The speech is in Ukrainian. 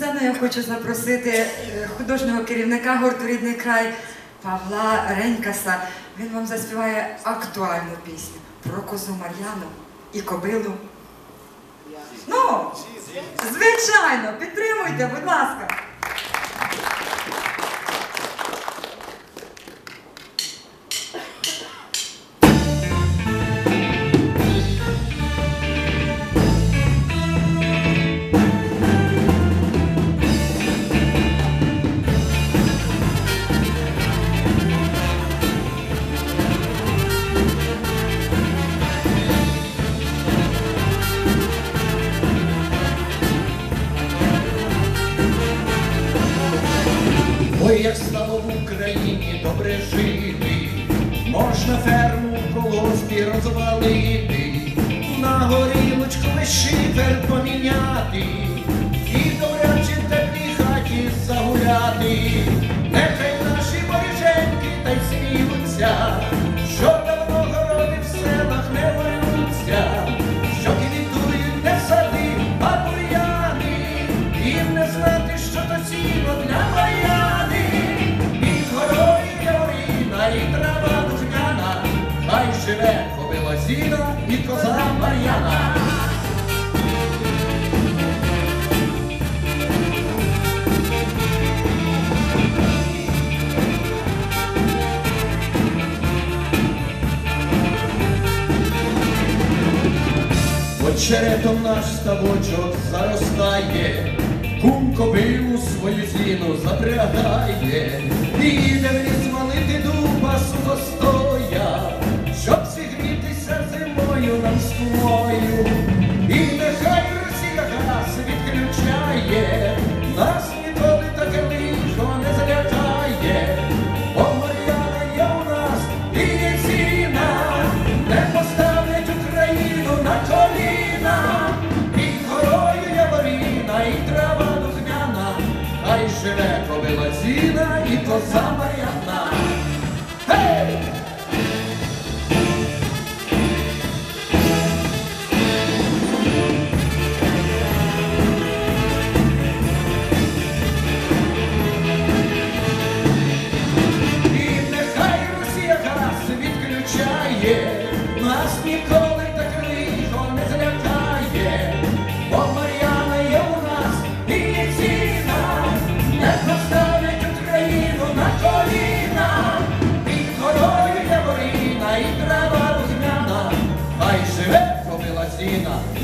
сцену я хочу запросити е, художнього керівника гурту Рідний край Павла Ренькаса. Він вам заспіває актуальну пісню про козу Мар'яну і кобилу. Ну, звичайно, підтримуйте, будь ласка. Як стало в Україні добре жити, можна ферму в колгоспі розвалити, на горілочку шифер поміняти, і добряче в теплій хаті загуляти. Нехай наші боріженьки та й сміються, що давно городи в селах не валються, що квітують не сади, а бур'яни, їм не знати, що то сіно для баяни, і коза Мар'яна. Очеретом наш ставочок заростає, кум кобилу свою зіну запрягає, і їде в ліс. for you. є, нас ніколи так лихо не злякає, бо Мар'яна є у нас і ціна, не поставить Україну на коліна, і горою яворіна, і трава рузняна, хай живе пробила ціна.